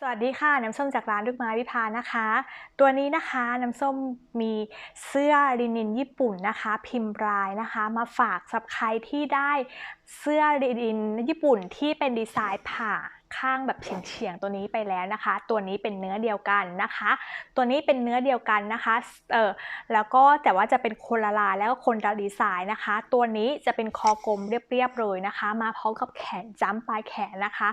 สวัสดีค่ะ น้ำส้มจากร้านลูกไม้วิพานะคะ ตัวนี้นะคะน้ำส้มมีเสื้อลินินญี่ปุ่นนะคะ พิมพ์ลายนะคะ มาฝากสับใครที่ได้เสื้อลินินญี่ปุ่นที่เป็นดีไซน์ผ่า ข้างแบบเฉียงๆตัวนี้ไปแล้วนะคะ ตัวนี้เป็นเนื้อเดียวกันนะคะ ตัวนี้เป็นเนื้อเดียวกันนะคะเออแล้วก็แต่ว่าจะเป็นคนละลายแล้วก็คนละดีไซน์นะคะ ตัวนี้จะเป็นคอกลมเรียบๆเลยนะคะ มาพร้อมกับแขนจ้ำปลายแขนนะคะ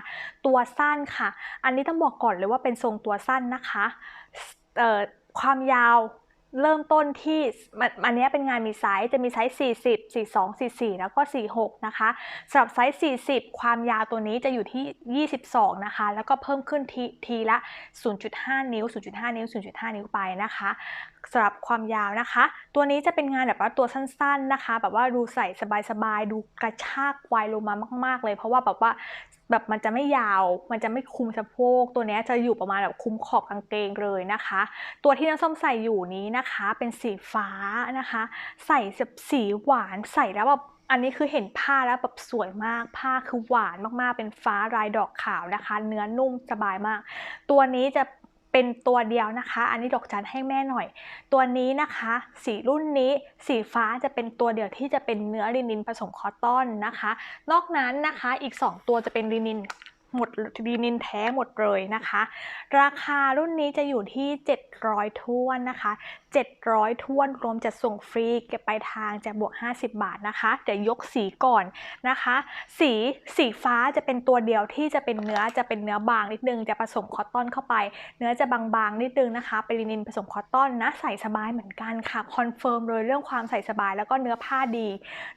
ตัวสั้นค่ะ อันนี้ต้องบอกก่อนเลยว่าเป็นทรงตัวสั้นนะคะเออความยาว เริ่มต้นที่มันอันนี้เป็นงานมีไซส์จะมีไซส์ 40 42 44 แล้วก็ 46 นะคะสำหรับไซส์ 40 ความยาวตัวนี้จะอยู่ที่ 22 นะคะ แล้วก็เพิ่มขึ้นทีทละ 0.5 นิ้ว 0.5 นิ้ว 0.5 นิ้วไปนะคะ สำหรับความยาวนะคะ ตัวนี้จะเป็นงานแบบว่าตัวสั้นๆนะคะ แบบว่าดูใส่สบายๆ ดูกระชากวัยลงมามาก ๆ เลย เพราะว่าแบบว่าแบบมันจะไม่ยาว มันจะไม่คุมสะโพก ตัวนี้จะอยู่ประมาณแบบคุมขอบกางเกงเลยนะคะ ตัวที่น้ำส้มใส่อยู่นี้นะคะ เป็นสีฟ้านะคะ ใส่แบบสีหวานใส่แล้วแบบอันนี้คือเห็นผ้าแล้วแบบสวยมาก ผ้าคือหวานมากๆ เป็นฟ้าลายดอกขาวนะคะ เนื้อนุ่มสบายมาก ตัวนี้จะ เป็นตัวเดียวนะคะ อันนี้ดอกจันให้แม่หน่อย ตัวนี้นะคะ สีรุ่นนี้สีฟ้าจะเป็นตัวเดียวที่จะเป็นเนื้อลินินผสมคอตตอนนะคะ นอกนั้นนะคะอีก 2 ตัวจะเป็นลินิน หมดลินินแท้หมดเลยนะคะ ราคารุ่นนี้จะอยู่ที่ 700ท้วนนะคะ 700ท้วนรวมจะส่งฟรีเก็บไปทางจะบวก 50 บาทนะคะเดี๋ยวยกสีก่อนนะคะ สีสีฟ้าจะเป็นตัวเดียวที่จะเป็นเนื้อจะเป็นเนื้อบางนิดนึงจะผสมคอตตอนเข้าไป เนื้อจะบางๆนิดนึงนะคะเป็นลินินผสมคอตตอนนะใส่สบายเหมือนกันค่ะคอนเฟิร์มเลยเรื่องความใส่สบายแล้วก็เนื้อผ้าดี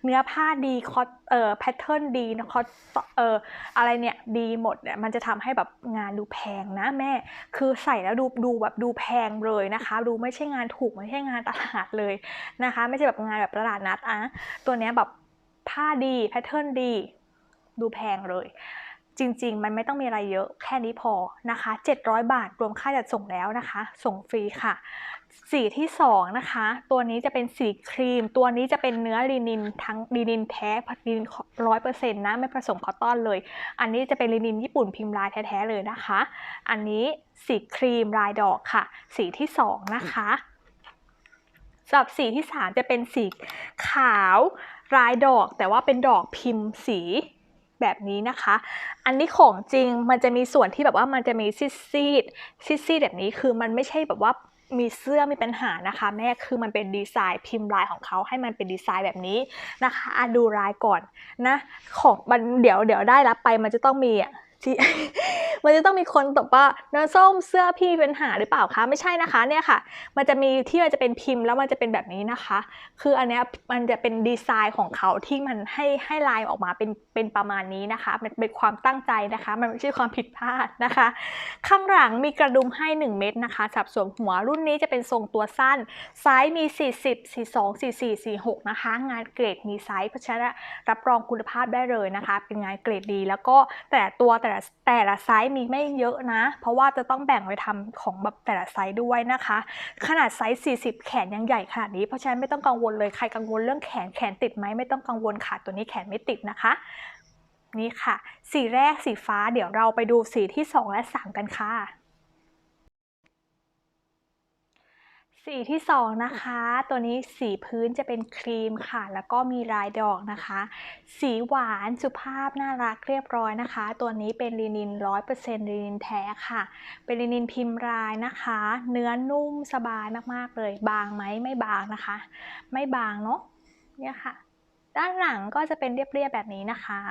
เนื้อผ้าดีคอตเอ่อแพทเทิร์นดีนะคอตเอ่ออะไรเนี่ยดีหมดเนี่ยมันจะทำให้แบบงานดูแพงนะแม่ คือใส่แล้วดูดูแบบดูแพงเลยนะคะ ดูไม่ใช่งานถูกไม่ใช่งานตลาดเลยนะคะ ไม่ใช่แบบงานแบบตลาดนัดอะตัวเนี้ยแบบผ้าดีแพทเทิร์นดี ดูแพงเลย จริง ๆ มันไม่ต้องมีอะไรเยอะแค่นี้พอนะคะ 700 บาทรวมค่าจัดส่งแล้วนะคะ ส่งฟรีค่ะ สีที่2นะคะ ตัวนี้จะเป็นสีครีม ตัวนี้จะเป็นเนื้อลินินทั้งลินินแท้ลินินร้อยเปอร์เซ็นต์นะไม่ผสมคอตตอนเลย อันนี้จะเป็นลินินญี่ปุ่นพิมพ์ลายแท้ๆเลยนะคะ อันนี้สีครีมลายดอกค่ะ สีที่2นะคะสำหรับสีที่ 3 จะเป็นสีขาวลายดอก แต่ว่าเป็นดอกพิมพ์สี แบบนี้นะคะ อันนี้ของจริงมันจะมีส่วนที่แบบว่ามันจะมีซีดซีดซีดซีดแบบนี้คือมันไม่ใช่แบบว่ามีเสื้อมีปัญหานะคะ แม่คือมันเป็นดีไซน์พิมพ์ลายของเขาให้มันเป็นดีไซน์แบบนี้นะคะอะดูลายก่อนนะของมันเดี๋ยวเดี๋ยวได้รับไปมันจะต้องมีอะ ที่มันจะต้องมีคนตอบว่าเนื้อส้มเสื้อพี่มีปัญหาหรือเปล่าคะไม่ใช่นะคะเนี่ยค่ะ มันจะมีที่มันจะเป็นพิมพ์แล้วมันจะเป็นแบบนี้นะคะ คืออันเนี้ยมันจะเป็นดีไซน์ของเขาที่มันให้ให้ลายออกมาเป็นเป็นประมาณนี้นะคะ มันเป็นความตั้งใจนะคะ มันไม่ใช่ความผิดพลาดนะคะ ข้างหลังมีกระดุมให้ 1 เม็ดนะคะสับสวมหัวรุ่นนี้จะเป็นทรงตัวสั้นไซส์มี 40 42 44 46นะคะ งานเกรดมีไซส์เพราะฉะนั้นรับรองคุณภาพได้เลยนะคะ เป็นงานเกรดดี แล้วก็แต่ตัวแต่ละแต่ละไซส์มีไม่เยอะนะ เพราะว่าจะต้องแบ่งไว้ทำของแบบแต่ละไซส์ด้วยนะคะ ขนาดไซส์ 40 แขนยังใหญ่ขนาดนี้ เพราะฉะนั้นไม่ต้องกังวลเลยใครกังวลเรื่องแขนแขนติดไหมไม่ต้องกังวลค่ะตัวนี้แขนไม่ติดนะคะ นี่ค่ะ สีแรกสีฟ้าเดี๋ยวเราไปดูสีที่ 2 และ 3 กันค่ะ สีที่สองนะคะ ตัวนี้สีพื้นจะเป็นครีมค่ะ แล้วก็มีลายดอกนะคะ สีหวานสุภาพน่ารักเรียบร้อยนะคะ ตัวนี้เป็นลินิน100%ลินินแท้ค่ะ เป็นลินินพิมพ์ลายนะคะ เนื้อนุ่มสบายมากๆเลย บางไหมไม่บางนะคะ ไม่บางเนาะเนี่ยค่ะ ด้านหลังก็จะเป็นเรียบๆแบบนี้นะคะ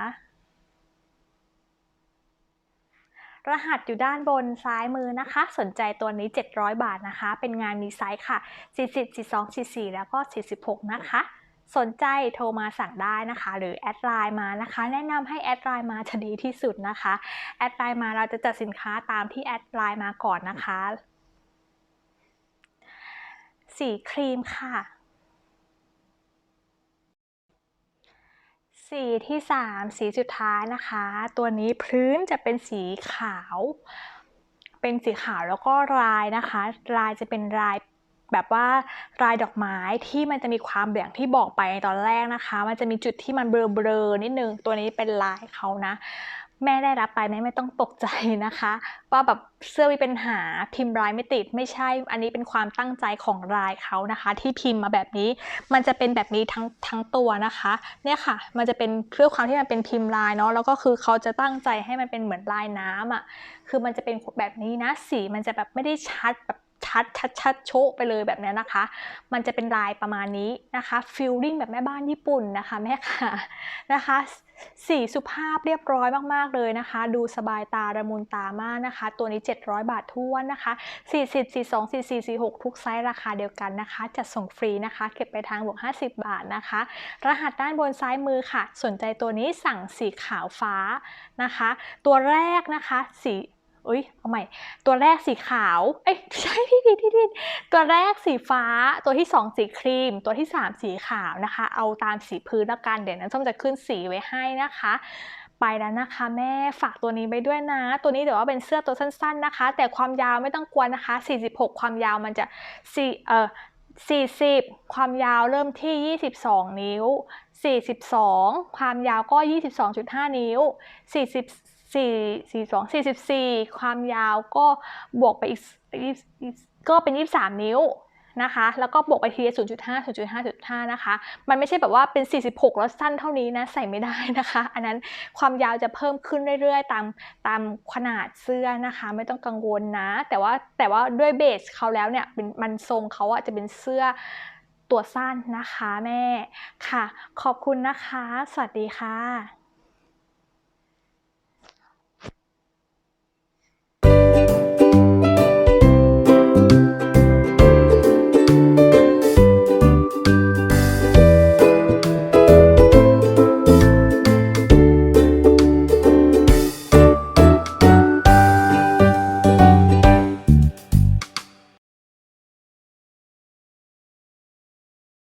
รหัสอยู่ด้านบนซ้ายมือนะคะ สนใจตัวนี้ 700 บาทนะคะ เป็นงานมีไซส์ค่ะ 40 42 44 แล้วก็ 46 นะคะ สนใจโทรมาสั่งได้นะคะ หรือแอดไลน์มานะคะ แนะนำให้แอดไลน์มาจะดีที่สุดนะคะ แอดไลน์มาเราจะจัดสินค้าตามที่แอดไลน์มาก่อนนะคะ สีครีมค่ะ สีที่ 3 สีสุดท้ายนะคะ ตัวนี้พื้นจะเป็นสีขาว เป็นสีขาวแล้วก็ลายนะคะ ลายจะเป็นลายแบบว่าลายดอกไม้ที่มันจะมีความแบบที่บอกไปในตอนแรกนะคะ มันจะมีจุดที่มันเบลอๆนิดนึง ตัวนี้เป็นลายเขานะ แม่ได้รับไปแม่ไม่ต้องตกใจนะคะว่าแบบเสื้อมีปัญหาพิมพ์ลายไม่ติดไม่ใช่ อันนี้เป็นความตั้งใจของลายเขานะคะ ที่พิมพ์มาแบบนี้ มันจะเป็นแบบนี้ทั้งทั้งตัวนะคะ เนี่ยค่ะ มันจะเป็นเรื่อความที่มันเป็นพิมพ์ลายเนาะแล้วก็คือเขาจะตั้งใจให้มันเป็นเหมือนลายน้ำอะคือมันจะเป็นแบบนี้นะสีมันจะแบบไม่ได้ชัดแบบ ชัดชัดชัดโชะไปเลยแบบนี้นะคะ มันจะเป็นลายประมาณนี้นะคะฟิลลิ่งแบบแม่บ้านญี่ปุ่นนะคะแม่ค่ะนะคะสีสุภาพเรียบร้อยมากๆเลยนะคะ ดูสบายตาระมุนตามากนะคะ ตัวนี้ 700 บาทท้วนนะคะ 40 42 44 46 ทุกไซส์ราคาเดียวกันนะคะ จัดส่งฟรีนะคะ เก็บไปทางบวก 50 บาทนะคะ รหัสด้านบนซ้ายมือค่ะ สนใจตัวนี้สั่งสีขาวฟ้านะคะ ตัวแรกนะคะสี อุ้ยเอาใหม่ ตัวแรกสีขาว เอ้ยใช่พี่ผิดพี่ผิดตัวแรกสีฟ้า ตัวที่ 2 สีครีม ตัวที่ 3 สีขาวนะคะ เอาตามสีพื้นแล้วกันเดี๋ยวนั้นส้มจะขึ้นสีไว้ให้นะคะไปแล้วนะคะแม่ฝากตัวนี้ไปด้วยนะ ตัวนี้เดี๋ยวว่าเป็นเสื้อตัวสั้น ๆนะคะ แต่ความยาวไม่ต้องกลัวนะคะ 46 ความยาวมันจะ4เอ่อ40 ความยาวเริ่มที่ 22 นิ้ว 42 ความยาวก็ 22.5 นิ้ว 40 4 42 44 ความยาวก็บวกไปอีกก็เป็น 23 นิ้วนะคะ แล้วก็บวกไปทีละ0.5 0.5 0.5 นะคะ มันไม่ใช่แบบว่าเป็น 46 แล้วสั้นเท่านี้นะ ใส่ไม่ได้นะคะ อันนั้นความยาวจะเพิ่มขึ้นเรื่อยๆ ตามตามขนาดเสื้อนะคะ ไม่ต้องกังวลนะ แต่ว่าแต่ว่าด้วยเบสเขาแล้วเนี่ยเป็นมันทรงเขาอะจะเป็นเสื้อตัวสั้นนะคะแม่ ค่ะ ขอบคุณนะคะ สวัสดีค่ะ